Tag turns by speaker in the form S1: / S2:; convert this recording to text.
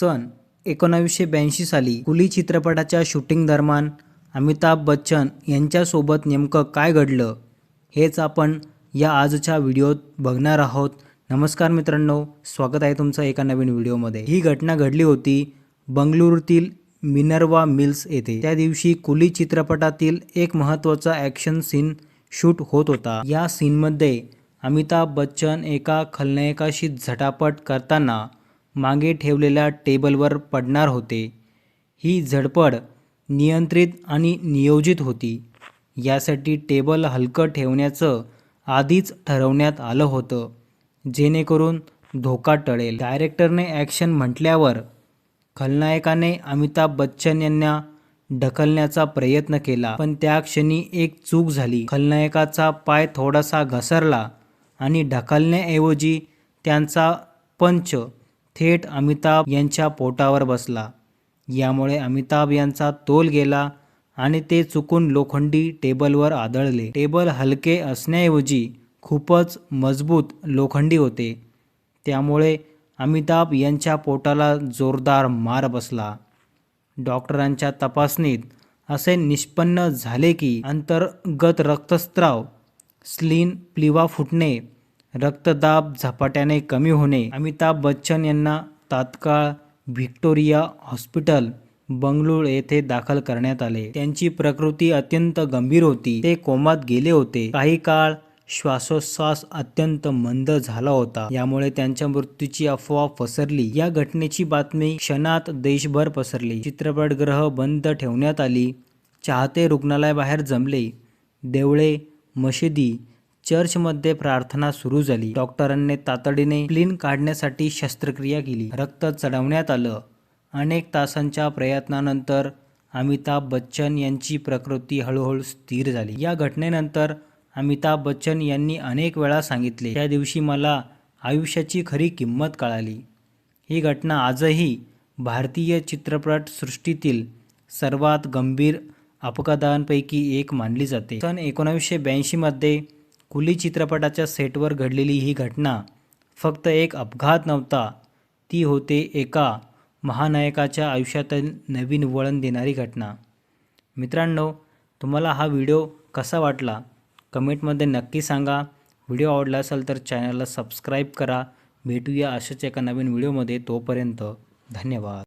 S1: सन एकोणावीसशे ब्याऐंशी साली कुली चित्रपटाच्या शूटिंग दरम्यान अमिताभ बच्चन यांच्यासोबत नेमकं काय घडलं हेच आपण या आजच्या व्हिडिओत बघणार आहोत. नमस्कार मित्रांनो स्वागत आहे तुमचं एका नवीन व्हिडिओमध्ये. ही घटना घडली होती बंगळुरूतील मिनर्वा मिल्स येथे. त्या दिवशी कुली चित्रपटातील एक महत्त्वाचा ॲक्शन सीन शूट होत होता. या सीनमध्ये अमिताभ बच्चन एका खलनायकाशी झटापट करताना मागे ठेवलेल्या टेबलवर पडणार होते. ही झडपड नियंत्रित आणि नियोजित होती. यासाठी टेबल हलकं ठेवण्याचं आधीच ठरवण्यात आलं होतं जेणेकरून धोका टळेल. डायरेक्टरने ॲक्शन म्हटल्यावर खलनायकाने अमिताभ बच्चन यांना ढकलण्याचा प्रयत्न केला पण त्या क्षणी एक चूक झाली. खलनायकाचा पाय थोडासा घसरला आणि ढकलण्याऐवजी त्यांचा पंच थेट अमिताभ यांच्या पोटावर बसला. यामुळे अमिताभ यांचा तोल गेला आणि ते चुकून लोखंडी टेबलवर आदळले. टेबल हलके असण्याऐवजी खूपच मजबूत लोखंडी होते. त्यामुळे अमिताभ यांच्या पोटाला जोरदार मार बसला. डॉक्टरांच्या तपासणीत असे निष्पन्न झाले की अंतर्गत रक्तस्त्राव स्लीन प्लिवा फुटणे रक्तदाब झपाट्याने कमी होणे. अमिताभ बच्चन यांना तात्काळ व्हिक्टोरिया हॉस्पिटल बंगळूर येथे दाखल करण्यात आले. त्यांची प्रकृती अत्यंत गंभीर होती. ते कोमात गेले होते. काही काळ श्वासोच्छ्वास अत्यंत मंद झाला होता. यामुळे त्यांच्या मृत्यूची अफवा पसरली. या घटनेची बातमी क्षणात देशभर पसरली. चित्रपटगृह बंद ठेवण्यात आली. चाहते रुग्णालयाबाहेर जमले. देवळे मशिदी चर्चमध्ये प्रार्थना सुरू झाली. डॉक्टरांनी तातडीने क्लीन काढण्यासाठी शस्त्रक्रिया केली. रक्त चढवण्यात आलं. अनेक तासांच्या प्रयत्नानंतर अमिताभ बच्चन यांची प्रकृती हळूहळू स्थिर झाली. या घटनेनंतर अमिताभ बच्चन यांनी अनेक वेळा सांगितले त्या दिवशी मला आयुष्याची खरी किंमत कळाली. ही घटना आजही भारतीय चित्रपटसृष्टीतील सर्वात गंभीर अपघातांपैकी एक मानली जाते. सन एकोणावीसशे ब्याऐंशीमध्ये कुली चित्रपटाच्या सेटवर घडलेली ही घटना फक्त एक अपघात नव्हता ती होते एका महानायकाच्या आयुष्यातील नवीन वळण देणारी घटना. मित्रांनो तुम्हाला हा व्हिडिओ कसा वाटला? कमेंटमध्ये नक्की सांगा. व्हिडिओ आवडला असेल तर चॅनलला सबस्क्राईब करा. भेटूया अशाच एका नवीन व्हिडिओमध्ये. तोपर्यंत धन्यवाद.